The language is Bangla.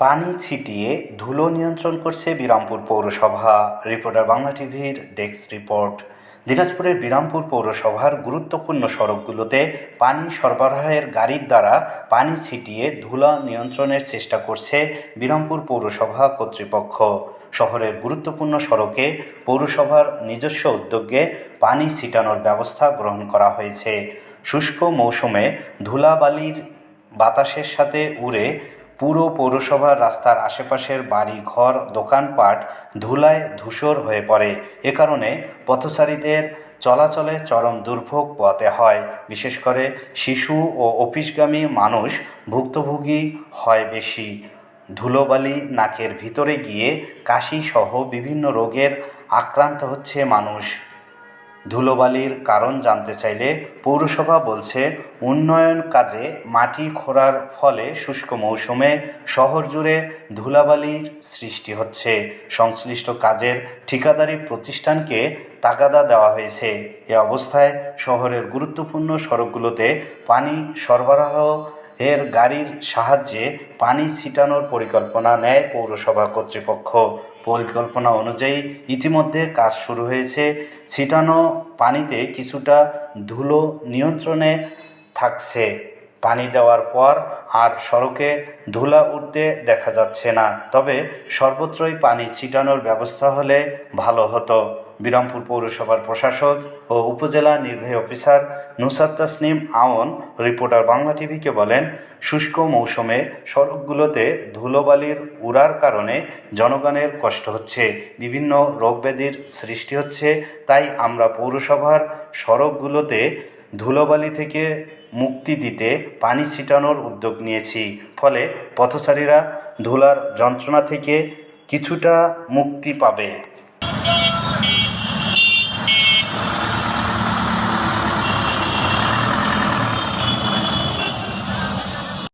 পানি ছিটিয়ে ধুলো নিয়ন্ত্রণ করছে বিরামপুর পৌরসভা। রিপোর্টার বাংলা টিভির ডেস্ক রিপোর্ট। দিনাজপুরের বিরামপুর পৌরসভার গুরুত্বপূর্ণ সড়কগুলোতে পানি সরবরাহের গাড়ির দ্বারা পানি ছিটিয়ে ধুলা নিয়ন্ত্রণের চেষ্টা করছে বিরামপুর পৌরসভা কর্তৃপক্ষ। শহরের গুরুত্বপূর্ণ সড়কে পৌরসভার নিজস্ব উদ্যোগে পানি ছিটানোর ব্যবস্থা গ্রহণ করা হয়েছে। শুষ্ক মৌসুমে ধুলাবালির বাতাসের সাথে উড়ে পুরো পৌরসভার রাস্তার আশেপাশের বাড়ি, ঘর, দোকানপাট ধুলায় ধূসর হয়ে পড়ে। এ কারণে পথচারীদের চলাচলে চরম দুর্ভোগ পোয়াতে হয়। বিশেষ করে শিশু ও অফিসগামী মানুষ ভুক্তভোগী হয় বেশি। ধুলোবালি নাকের ভিতরে গিয়ে কাশি সহ বিভিন্ন রোগের আক্রান্ত হচ্ছে মানুষ। ধুলোবালির কারণ জানতে চাইলে পৌরসভা বলছে, উন্নয়ন কাজে মাটি খোঁড়ার ফলে শুষ্ক মৌসুমে শহর জুড়ে ধুলাবালির সৃষ্টি হচ্ছে। সংশ্লিষ্ট কাজের ঠিকাদারি প্রতিষ্ঠানকে তাগাদা দেওয়া হয়েছে। এ অবস্থায় শহরের গুরুত্বপূর্ণ সড়কগুলোতে পানি সরবরাহ এর গাড়ির সাহায্যে পানি ছিটানোর পরিকল্পনা নেয় পৌরসভা কর্তৃপক্ষ। পরিকল্পনা অনুযায়ী ইতিমধ্যে কাজ শুরু হয়েছে। ছিটানো পানিতে কিছুটা ধুলো নিয়ন্ত্রণে থাকছে। পানি দেওয়ার পর আর সড়কে ধুলা উঠতে দেখা যাচ্ছে না। তবে সর্বত্রই পানি ছিটানোর ব্যবস্থা হলে ভালো হতো। বিরামপুর পৌরসভার প্রশাসক ও উপজেলা নির্বাহী অফিসার নুসার তাসনিম আওন রিপোর্টার বাংলা টিভিকে বলেন, শুষ্ক মৌসুমে সড়কগুলোতে ধুলোবালির উড়ার কারণে জনগণের কষ্ট হচ্ছে, বিভিন্ন রোগব্যাধির সৃষ্টি হচ্ছে, তাই আমরা পৌরসভার সড়কগুলোতে ধুলোবালি থেকে মুক্তি দিতে পানি ছিটানোর উদ্যোগ নিয়েছি, ফলে পথচারীরা ধুলার যন্ত্রণা থেকে কিছুটা মুক্তি পাবে।